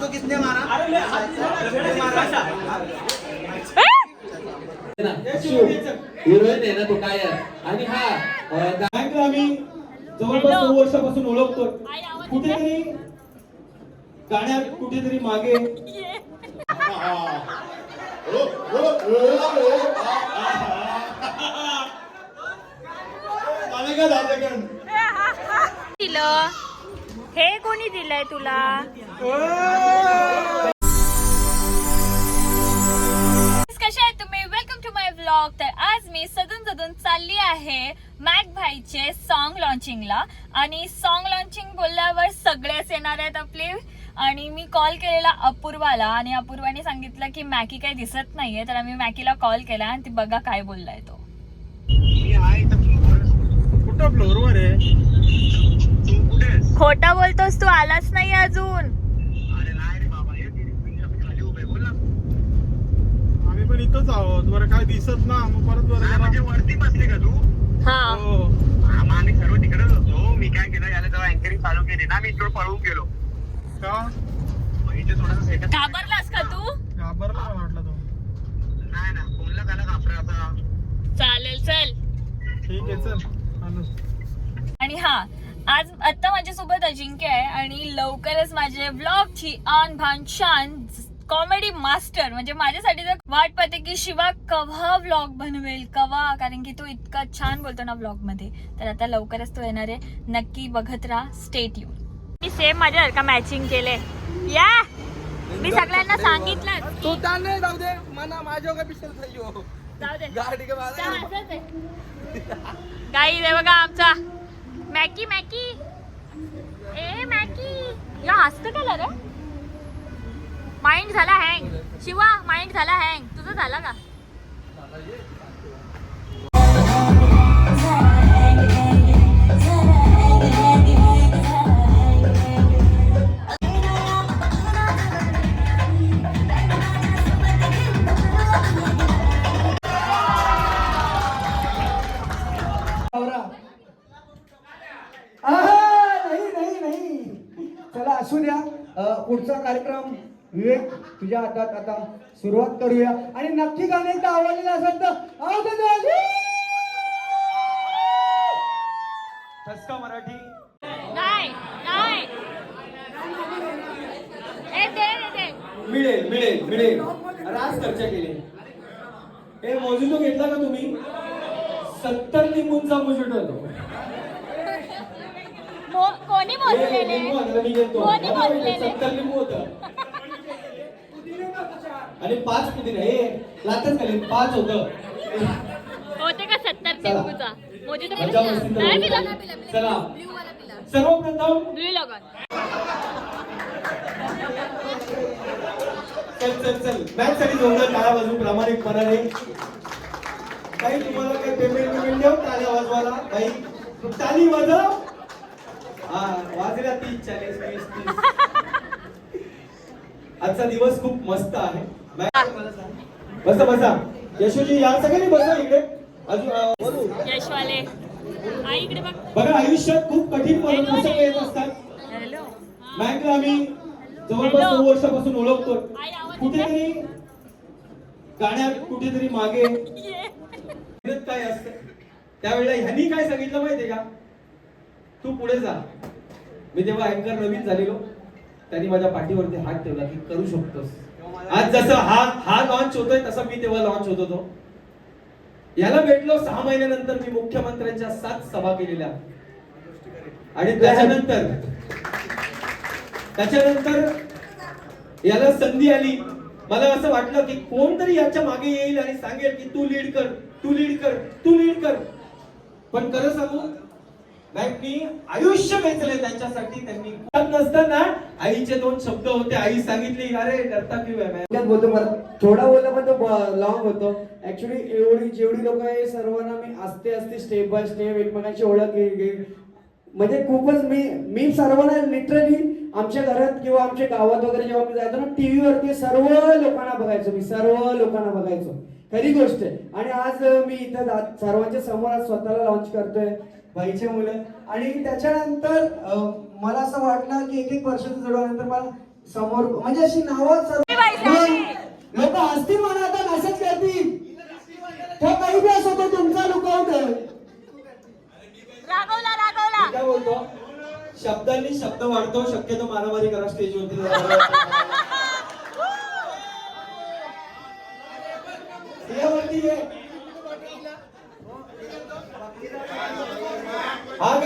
इसको किसने मारा? हिरोईन आहे ना तो काय आणि हा आम्ही जवळपास नऊ वर्षापासून ओळखतो. कुठेतरी गाण्यात कुठेतरी मागे. दिलं हे कोणी दिलंय तुला? कशा आहे तुम्ही? वेलकम टू माय ब्लॉग तर आज मी सदून सदून चालली आहे मॅक भाईचे सॉन्ग लॉन्चिंगला आणि सॉन्ग लॉन्चिंग बोलल्यावर सगळेच येणार आहेत आपले. आणि मी कॉल केलेला अपूर्वाला. आणि अपूर्वाने सांगितलं की मॅकी काही दिसत नाहीये तर आम्ही मॅकीला कॉल केला आणि ती बघा काय बोललाय तो. कुठं फ्लोअरवर आहे? खोटा बोलतोस तू आलाच नाही अजून. आम्ही पण इथंच आहोत बरं काय दिसत ना मग परत बरं म्हणजे वरती बसले का तू? हा. आम्ही सर्व तिकडेच होतो मी काय केलं याला जेव्हा अँकरिंग चालू केली ना मी पळून गेलो. का? घाबरलास तू? घाबरला मला वाटलं तो नाही ना घाबरा आता. चालेल चल. ठीक आहे चल. आणि हा आज आता माझ्यासोबत अजिंक्य आहे आणि लवकरच माझे ब्लॉगची आन भान शान कॉमेडी मास्टर म्हणजे माझ्यासाठी तर वाट पाहते की शिवा कव्हा व्लॉग बनवेल कवा कारण की तो इतका छान बोलतो ना व्लॉगमध्ये. तर आता लवकरच तो येणार आहे. नक्की बघत राहा. स्टेट येऊन मी सेम माझ्यासारखा मॅचिंग केले या! मी सगळ्यांना सांगितलं तू त्याने जाऊ दे. मना माझ्या का पिशल जाऊ दे गाडी का. गाई हे बघा आमचा मॅकी मॅकी ए मॅकी या हसत का रे माइंड झाला हँग शिवा माइंड झाला हँग तुझं झाला का पुढचा कार्यक्रम विवेक तुझ्या हातात आता सुरुवात करूया. आणि नक्की गाणं एकदा आवडलेलं असेल तर. ठसका मराठी. मिळेल मिळेल मिळेल राज चर्चा केली. हे मोजितो घेतला का तुम्ही? सत्तर लिंबूंचा मोजिटो होतो कोणी हे मोजलेले कोणी मोजलेले? सत्तर लिंबू होतं. आणि पाच पुदिना. हे लातच खाली. पाच होतं. होते का सत्तर नाही. पिला. चला. सर्वप्रथम ब्ल्यू लगन चल चल चल. मॅच साठी जोरदार टाळ्या वाजवून प्रामाणिकपणाने. काही तुम्हाला काही पेमेंट पेमेंट देऊ टाळ्या वाजवायला. काही. टाळी वाजव. हा वाजल्या तीस चाळीस वीस तीस. आजचा दिवस खूप मस्त आहे. बसा बसा. यशोजी या सगळ्यांनी बसा इकडे. अजून बघ. आयुष्यात खूप कठीण प्रसंग येत असतात. बँकला आम्ही जवळपास. नऊ वर्षापासून ओळखतो. कुठेतरी गाण्यात कुठेतरी मागे. काय असते? त्यावेळेला ह्यांनी काय सांगितलं माहितीये का? तू पुढे जा. मी तेव्हा अँकर नवीन झालेलो त्यांनी माझ्या पाठीवरती हात ठेवला की करू शकतोस. आज जसं हा हा लॉन्च होतोय तसा मी तेव्हा लॉन्च होत होतो. याला भेटलो सहा महिन्यानंतर मी मुख्यमंत्र्यांच्या सात सभा केलेल्या. आणि त्याच्यानंतर त्याच्यानंतर याला संधी आली. मला असं वाटलं की कोणतरी याच्या मागे येईल आणि सांगेल की तू लीड कर तू लीड कर तू लीड कर. पण खरं सांगू बँकनी आयुष्य वेचले त्यांच्यासाठी त्यांनी. नसताना आईचे दोन शब्द होते. आई सांगितली अरे डरता क्यों बोलतो मला थोडा बोलला पण तो लॉंग होतो. ऍक्च्युली एवढी जेवढी लोक आहे सर्वांना मी असते असते स्टेप बाय स्टेप एकमेकांची ओळख म्हणजे खूपच मी मी सर्वांना लिटरली आमच्या घरात किंवा आमच्या गावात वगैरे जेव्हा मी जायचो ना टीव्ही वरती सर्व लोकांना बघायचो मी सर्व लोकांना बघायचो. खरी गोष्ट आहे. आणि आज मी इथं सर्वांच्या समोर आज स्वतःला लॉन्च करतोय. भाईचे मुलं. आणि त्याच्यानंतर मला असं वाटलं की एक एक वर्षाचं जडल्यानंतर मला समोर म्हणजे अशी नावं. लोक हसतील म्हणा आता मेसेज करतील. तो काही बी असो तो तुमचा मी काय बोलतो? शब्दांनी शब्द वाढतो शक्यतो मारामारी करा स्टेजवरती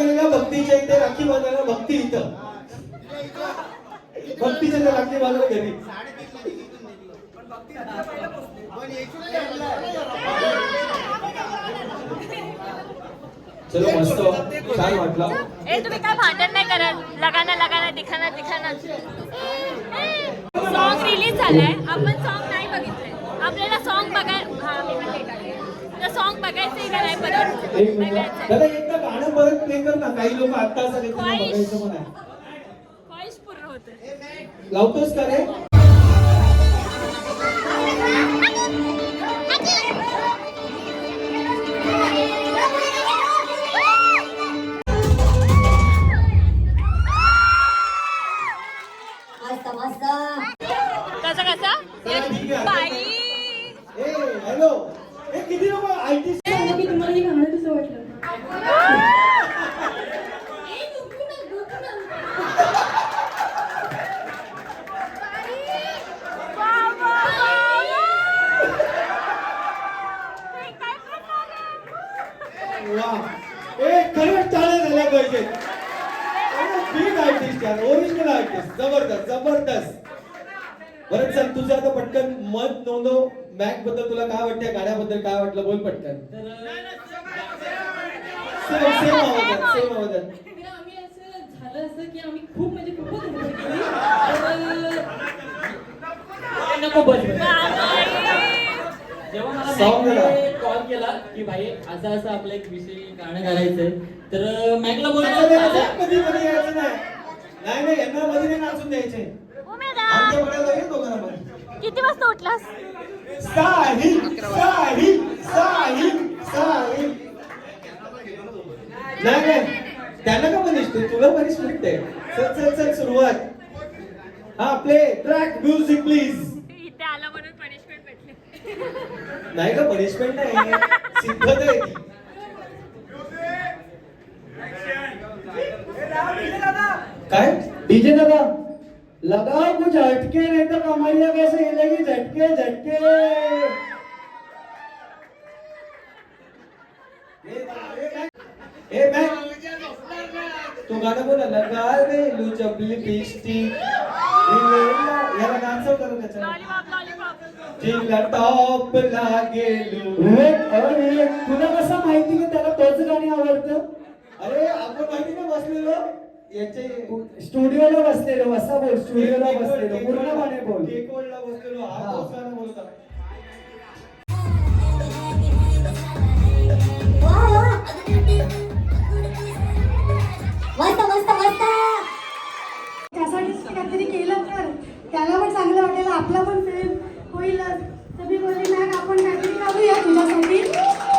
जरा. भक्तीच्या इथे राखी बांधायला भक्ती इथं. भक्तीच्या त्या राखी बांधायला घरी. चलो मस्त. छान वाटलं. ए तुम्ही काय भांडण नाही करत? लगाना लगाना दिखाना दिखाना. सॉन्ग रिलीज झालाय. आपण सॉन्ग नाही बघितलंय. आपल्याला सॉन्ग बघाय हा मी पण ते टाकलंय. सॉन्ग बघायचंय का नाही परत एक मिनिट. दादा एकदा गाणं परत प्ले कर ना. काही लोक आता असं त्यांना ख्वाहिश. बघायचं पण आहे. ख्वाहिश पूर्ण होते. लावतोस का रे? मस्त मस्त. कसं कसं. बाई. ए हॅलो ए किती लोक आयटी की तुम्हाला हे गाणं कसं वाटलं वा ए खरंच टाळ्या झाल्या पाहिजेत बिग आर्टिस्ट यार ओरिजिनल आर्टिस्ट जबरदस्त जबरदस्त बरं चल तुझं आता पटकन मत नोंदव मॅकबद्दल तुला काय वाटतं गाण्याबद्दल काय वाटलं? बोल पटकन. सेम सेम आवाजात सेम आवाजात. तर आम्ही असं झालं असं की आम्ही खूप म्हणजे खूपच धडपड केली तर नको बस जेव्हा मला Song मॅकने झाला. कॉल केला की भाई असं असं आपलं एक विषय गाणं करायचंय तर मॅकला बोललो. असं नाही, "चालेल." असं कधी कधी यायचं नाही. नाही नाही यांना मध्ये नाही नाचून द्यायचे आमच्या लागेल दोघांना पण किती वाजता उठलास? साहिल साहिल साहिल साहिल. नाही नाही त्यांना का पनिशमेंट तुला पनिशमेंट आहे चल चल चल सुरुवात. हा प्ले ट्रॅक म्युझिक प्लीज इथे आला म्हणून पनिशमेंट भेटली. नाही का पनिशमेंट नाही. सिद्धत आहे ती काय? डीजे दादा? लगाओ कुछ हटके नहीं तो कमरिया कैसे हिलेगी? झटके झटके। ए मैं तू गाणं बोला लगा लू चपली पिस्टी याला डान्स करू त्याचा लॉलीपॉप लॉलीपॉप जिला टॉप लागेलू अरे तुला कसं माहिती की त्याला तोच गाणी आवडतं? अरे आपण माहिती ना बसलेलो? याचे स्टुडिओला बसलेलो असा बोल स्टुडिओला बसलेलो पूर्णपणे बोल. बसलेलो हा बोलत मस्त मस्त मस्त. काहीतरी केलं तर त्याला पण चांगलं वाटेल आपला पण फेम होईलच तर मी बोलली मॅम आपण काहीतरी करूया तुझ्यासाठी.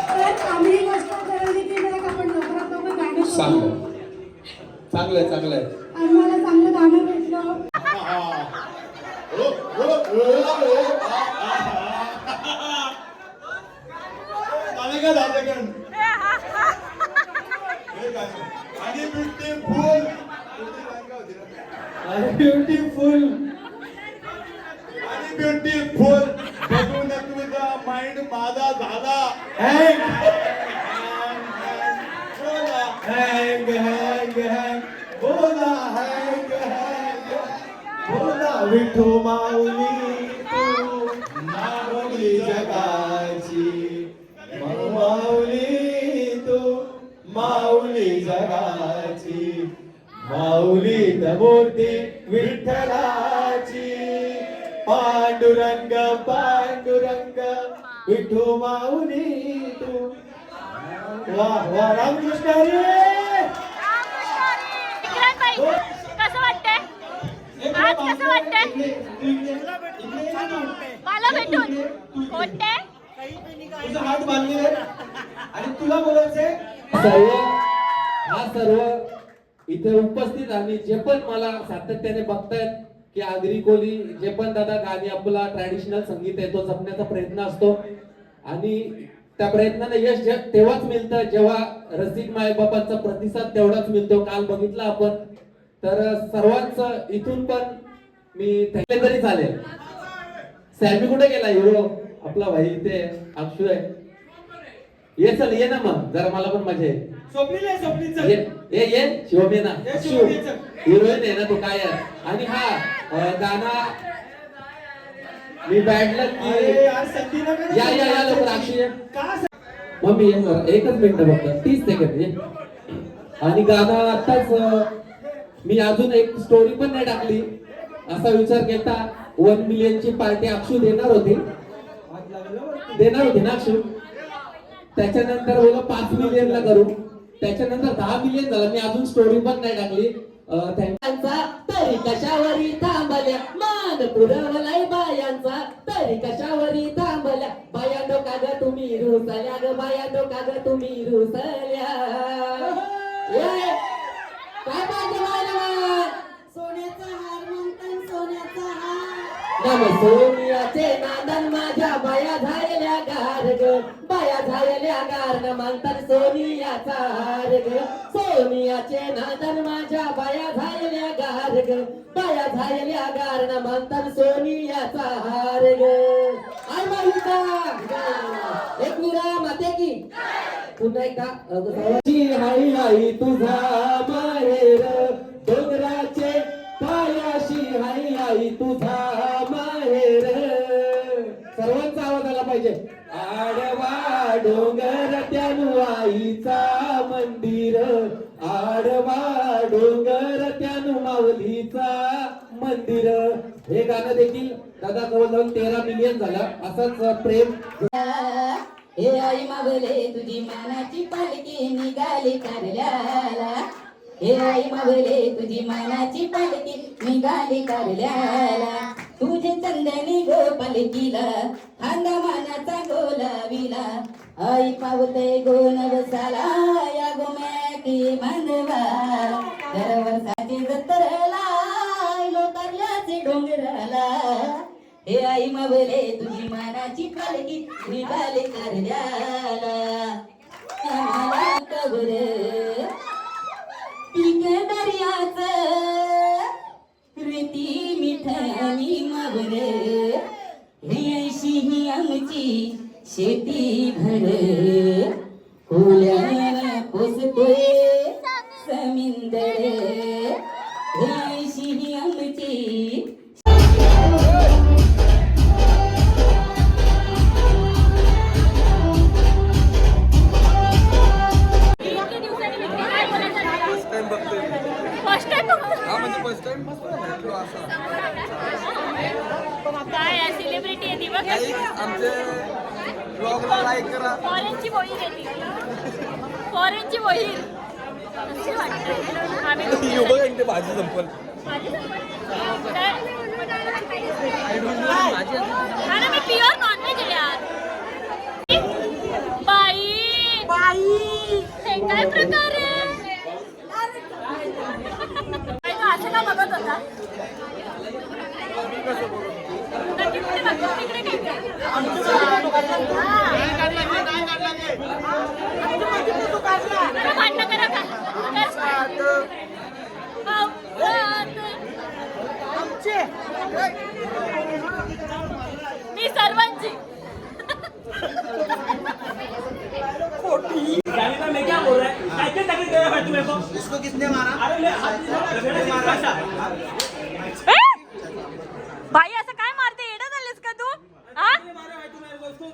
तर आम्ही ही गोष्ट ठरवली की मॅम आपण लवकरात लवकर गाणं चांगलंय चांगलंय आणि मला चांगलं गाणं भेटलं ब्युटिफुल ब्युटिफुल विठू माऊली तू माऊली जगाची. माऊली तू माऊली जगाची. माऊली मूर्ती विठ्ठलाची. पांडुरंग पांडुरंग विठू माऊली तू. वा वा रामकृष्ण हरी विक्रांत भाई कसं वाटतंय आज कसं वाटतंय? मला भेटून. कोणते? तुझा हात बांधलेला आहे आणि तुला बोलायचंय? सर्व हा सर्व इथे उपस्थित आणि जे पण मला सातत्याने बघतायत की आगरी कोली जे पण दादा गाणी आपला ट्रॅडिशनल संगीत आहे तो जपण्याचा प्रयत्न असतो. आणि त्या प्रयत्नाने यश तेव्हाच मिळतं जेव्हा रसिक मायबापांचा प्रतिसाद तेवढाच मिळतो. काल बघितला आपण. तर सर्वांचं इथून पण मी थँक्यू तरी चालेल. सॅमी कुठे गेला हिरो? आपला भाई इथे अक्षू आहे. ये चल ये ना मग. जरा मला पण मजा चल. ये ये ये. शिवम ये ना ये शिव. हिरोईन आहे ना तू काय आहे? आणि हा गाणं मी बॅडलं की या या या लवकर अक्षय ये. जरा, एकच मिनिट फक्त तीस सेकंड आणि गाणं आताच मी अजून एक स्टोरी पण नाही टाकली. असा विचार केला वन मिलियनची पार्टी अक्षू देणार होती. देणार होती ना अक्षू? त्याच्यानंतर बोला पाच मिलियन ला करू. त्याच्यानंतर दहा मिलियन झाला. मी अजून स्टोरी पण नाही टाकली. थँक्यू तरी कशावरी थांबल्या? मान पुरवलाय बायांचा. तरी कशावरी थांबल्या? बाया डोका ग तुम्ही रुसल्या ग बाया डोका ग तुम्ही रुसल्या. ए, काय पाहिजे नम सोनियाचे नादन माझ्या बाया झालेल्या गार ग बाया झालेल्या गार न सोनियाचा हार ग सोनियाचे नांदन माझ्या बाया झालेल्या गार ग बाया झालेल्या गार न म्हणतात सोनियाचा हार ग एक विरा माते की. पुन्हा एकदा. तुझा माहेर प्रेम झालं. असंच प्रेम. हे आई मावले तुझी मानाची पालखी निघाली कारल्याला. हे आई मावले तुझी मानाची पालखी निघाली कारल्याला. तुझे चंदनी गो पालखीला खांदा मानाचा गोलाविला आई पावते गो नवसाला या गोम्याकी मांडवा दरवर्षाची जत्रला लोकारल्याचे डोंगराला. हे आई मावले तुझी मानाची पालखी निघाले करद्याला आम्हाला कबर पीक दर्याच रेती मिठानी मावर अशी ही आमची शेती भर. काही आमचे ब्लॉगला लाईक करा. फॉरेनची आहे ती भाजी संपल. अरे मी प्युअर नॉनव्हेज आहे यार. बाई. बाई. हे काय प्रकार आहे? असं का बघत होता? नक्की कुठे बघतो? तिकडे काय जरा भांडणं करा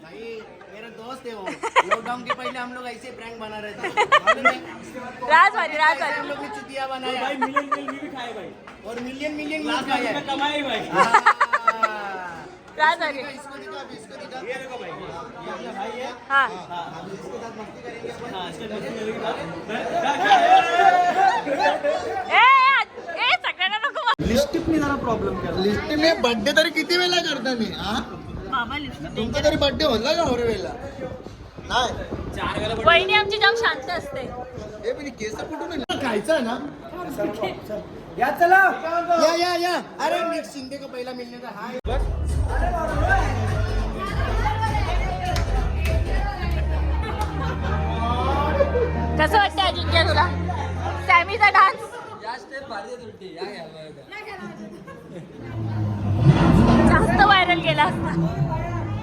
मेरा दोस्त है वो। लॉकडाउन के पहले हम लोग ऐसे प्रैंक बना रहे थे। है? हम लोग ने चुतिया बनाया। और मिलियन मिलियन व्यूज़ खाया। है। हाँ। राजवारी इसको दिखा अभी इसको दिखा। ये भाई। है। हा। अभी इसके साथ मस्ती करेंगे ए ए सगळ्यांना नको मा- लिस्टिपनी जरा प्रॉब्लेम केला लिस्टिप में बर्थडे तरी किती वेळा करता मी हा तुमचा तरी बर्थडे होला का हर वेळेला नाही वहिनी आमची जाम शांत असते. हे पण केस कुठून? खायचं ना? या चला. या या या. अरे मी शिंदे का पहिला मिळणे का? हा कसं वाटतं अजिंक्य तुला? सॅमीचा डान्स? जास्त व्हायरल केला असता.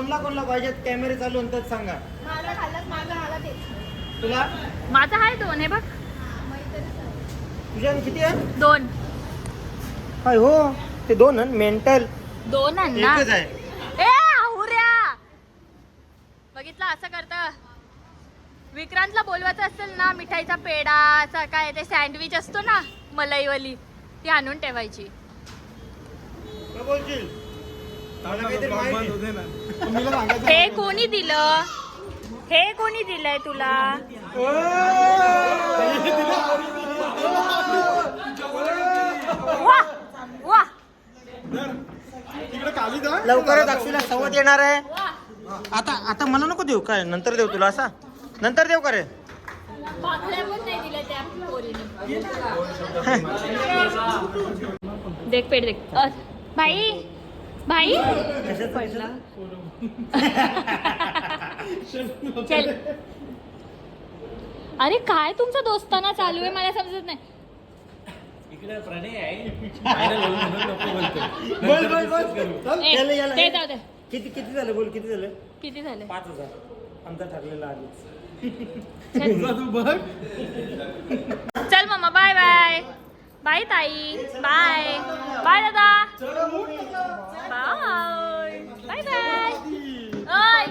कोणला कोणला पाहिजे कॅमेरे चालू तर सांगा. तुला? माझा आहे दोन हे बघ. तुझ्या किती आहे? दोन. काय हो ते दोन मेंटल. दोन आहे ना. एकच आहे. ए आहुऱ्या! बघितलं असं करत? विक्रांतला बोलवायचं असेल ना मिठाईचा पेढा असा काय ते सँडविच असतो ना मलाईवाली ती आणून ठेवायची. काय बोलशील? हे कोणी दिलं? हे कोणी दिलंय तुला? वा वा. लवकरच अक्षुला संवाद येणार आहे. आता आता मला नको देऊ. काय नंतर देऊ तुला असा? नंतर देऊ का रे? भाकऱ्या पण नाही दिल्या त्या पोरीने देख पेट देख. भाई भाई पडला चल. अरे काय तुमचा दोस्ताना चालू आहे? मला समजत नाही. बोल बोल बोल. ए, याला, याला. ते जाऊ दे. किती किती झालं? बोल किती झालं? किती झाले? पाच हजार. आमचा ठरलेला आधीच चल. Mamma bye bye. बाय ताई बाय बाय दादा बाय बाय बाय ओय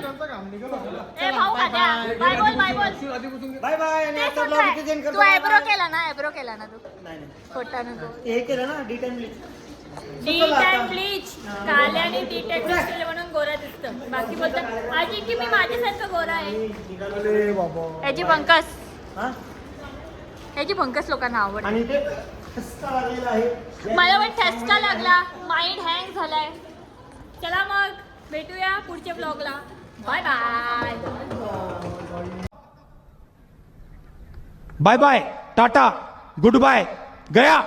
ए भाऊ खात्या बाय बोल बाय बोल बाय बाय आणि ते आता ब्लॉग? इथे जॉईन तू करतो आयब्रो केला ना आयब्रो केला ना तू नाही नाही खोटा नको ते हे केलं ना D time D time bleach काल्याने D time bleach केलं म्हणून गोरा दिसतं. बाकी बोलतात आजी की मी माझ्यासारखं गोरा आहे? याची पंकज. हा? याची पंकज लोकांना आवड आणि ते ठसका लागलेला आहे. मला पण ठसका लागला. माइंड हँग झालाय. चला मग भेटूया पुढच्या ब्लॉगला bye bye bye bye tata good bye गया